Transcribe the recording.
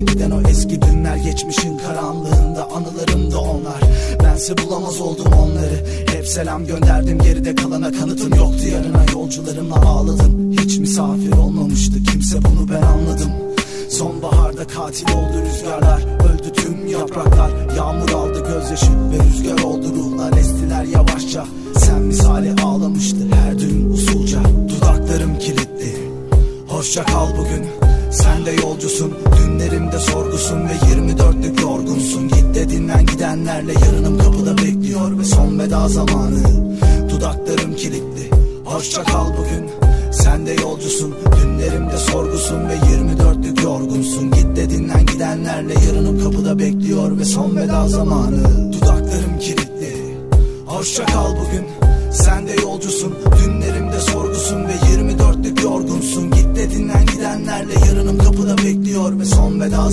Giden o eski günler geçmişin karanlığında anılarımda onlar. Bense bulamaz oldum onları. Hep selam gönderdim geride kalana kanıtım yoktu. Yarına yolcularımla ağladım. Hiç misafir olmamıştı kimse bunu ben anladım. Sonbaharda katil oldu rüzgarlar Öldü tüm yapraklar. Yağmur aldı gözyaşı ve rüzgar oldu ruhlar. Estiler yavaşça Sen misali ağlamıştı her düğün usulca. Dudaklarım kilitli. Hoşça kal bugün Sen de yolcusun Dünlerimde sorgusun Ve 24'lük yorgunsun. Git de dinlen gidenlerle Yarınım kapıda bekliyor Ve son veda zamanı. Dudaklarım kilitli. Hoşça kal bugün. Sen de yolcusun Dünlerimde sorgusun Ve 24'lük yorgunsun. Git de dinlen gidenlerle Yarınım kapıda bekliyor Ve son veda zamanı. Dudaklarım kilitli. Hoşça kal bugün. Sen de yolcusun bekliyor Ve son veda